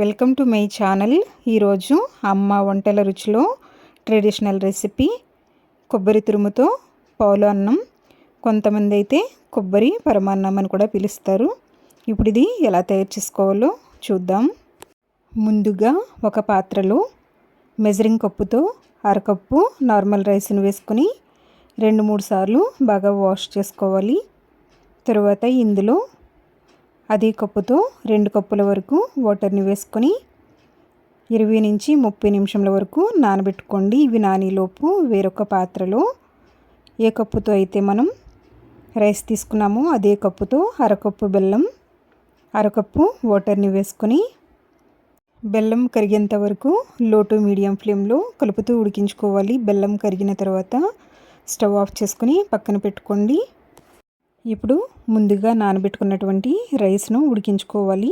Welcome to my channel. ఈరోజు అమ్మ వంటల రుచిలో ట్రెడిషనల్ రెసిపీ కొబ్బరి తురుముతో పౌలు అన్నం. కొంతమంది అయితే కొబ్బరి పరమాన్నం అని కూడా పిలుస్తారు. ఇప్పుడు ఇది ఎలా తయారు చేసుకోవాలో చూద్దాం. ముందుగా ఒక పాత్రలో మెజరింగ్ కప్పుతో అరకప్పు నార్మల్ రైస్ను వేసుకొని రెండు మూడు సార్లు బాగా వాష్ చేసుకోవాలి. తరువాత ఇందులో అదే కప్పుతో రెండు కప్పుల వరకు వాటర్ని వేసుకొని ఇరవై నుంచి ముప్పై నిమిషంల వరకు నానబెట్టుకోండి. ఇవి నానిలోపు వేరొక పాత్రలో. ఏ కప్పుతో అయితే మనం రైస్ తీసుకున్నామో అదే కప్పుతో అరకప్పు బెల్లం అరకప్పు వాటర్ని వేసుకొని బెల్లం కరిగేంత వరకు లో టు మీడియం ఫ్లేమ్లో కలుపుతూ ఉడికించుకోవాలి. బెల్లం కరిగిన తర్వాత స్టవ్ ఆఫ్ చేసుకొని పక్కన పెట్టుకోండి. ఇప్పుడు ముందుగా నానబెట్టుకున్నటువంటి రైస్ను ఉడికించుకోవాలి.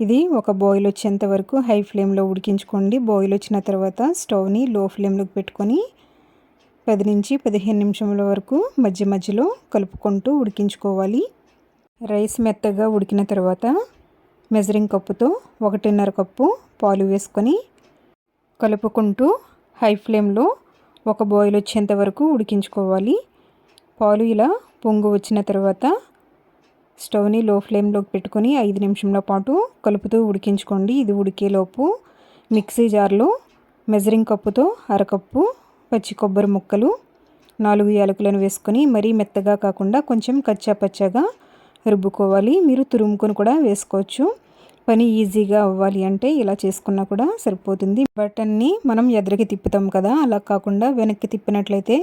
ఇది ఒక బాయిల్ వచ్చేంత వరకు హై ఫ్లేమ్లో ఉడికించుకోండి. బాయిల్ వచ్చిన తర్వాత స్టవ్ని లో ఫ్లేమ్లోకి పెట్టుకొని పది నుంచి పదిహేను నిమిషముల వరకు మధ్య మధ్యలో కలుపుకుంటూ ఉడికించుకోవాలి. రైస్ మెత్తగా ఉడికిన తర్వాత మెజరింగ్ కప్పుతో ఒకటిన్నర కప్పు పాలు వేసుకొని కలుపుకుంటూ హై ఫ్లేమ్లో ఒక బాయిల్ వచ్చేంత వరకు ఉడికించుకోవాలి. పాలు ఇలా పొంగు వచ్చిన తర్వాత స్టవ్ని లో ఫ్లేమ్లోకి పెట్టుకొని ఐదు నిమిషంల పాటు కలుపుతూ ఉడికించుకోండి. ఇది ఉడికేలోపు మిక్సీ జార్లో మెజరింగ్ కప్పుతో అరకప్పు పచ్చి కొబ్బరి ముక్కలు నాలుగు యాలకులను వేసుకొని మరీ మెత్తగా కాకుండా కొంచెం కచ్చా పచ్చగా రుబ్బుకోవాలి. మీరు తురుముకొని కూడా వేసుకోవచ్చు. పని ఈజీగా అవ్వాలి అంటే ఇలా చేసుకున్నా కూడా సరిపోతుంది. బటన్ని మనం ఎదురుకి తిప్పుతాం కదా అలా కాకుండా వెనక్కి తిప్పినట్లయితే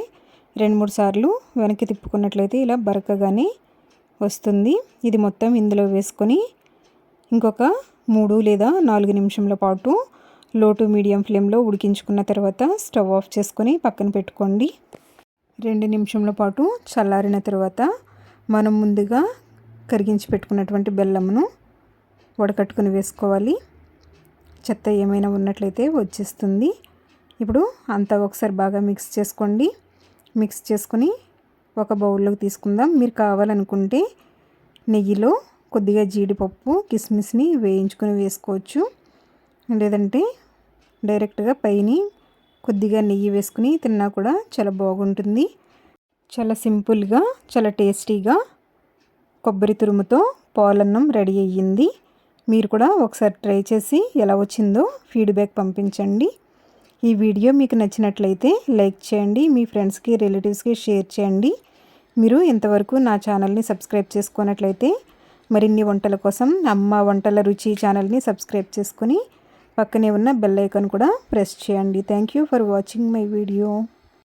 రెండు మూడు సార్లు వెనక్కి తిప్పుకున్నట్లయితే ఇలా బరకగానే వస్తుంది. ఇది మొత్తం ఇందులో వేసుకొని ఇంకొక మూడు లేదా నాలుగు నిమిషంల పాటు లో టు మీడియం ఫ్లేమ్లో ఉడికించుకున్న తర్వాత స్టవ్ ఆఫ్ చేసుకొని పక్కన పెట్టుకోండి. రెండు నిమిషంల పాటు చల్లారిన తర్వాత మనం ముందుగా కరిగించి పెట్టుకున్నటువంటి బెల్లమును వడకట్టుకుని వేసుకోవాలి. చెత్త ఏమైనా ఉన్నట్లయితే వచ్చేస్తుంది. ఇప్పుడు అంతా ఒకసారి బాగా మిక్స్ చేసుకోండి. మిక్స్ చేసుకుని ఒక బౌల్లోకి తీసుకుందాం. మీరు కావాలనుకుంటే నెయ్యిలో కొద్దిగా జీడిపప్పు కిస్మిస్ని వేయించుకొని వేసుకోవచ్చు. లేదంటే డైరెక్ట్గా పైన కొద్దిగా నెయ్యి వేసుకుని తిన్నా కూడా చాలా బాగుంటుంది. చాలా సింపుల్గా చాలా టేస్టీగా కొబ్బరి తురుముతో పాలన్నం రెడీ అయ్యింది. మీరు కూడా ఒకసారి ట్రై చేసి ఎలా వచ్చిందో ఫీడ్బ్యాక్ పంపించండి. ఈ వీడియో మీకు నచ్చినట్లయితే లైక్ చేయండి మీ ఫ్రెండ్స్కి రిలేటివ్స్కి షేర్ చేయండి. మీరు ఇంతవరకు నా ఛానల్ని సబ్స్క్రైబ్ చేసుకున్నట్లయితే మరిన్ని వంటల కోసం అమ్మ వంటల రుచి ఛానల్ని సబ్స్క్రైబ్ చేసుకొని పక్కనే ఉన్న బెల్ ఐకాన్ కూడా ప్రెస్ చేయండి. Thank you for watching my video.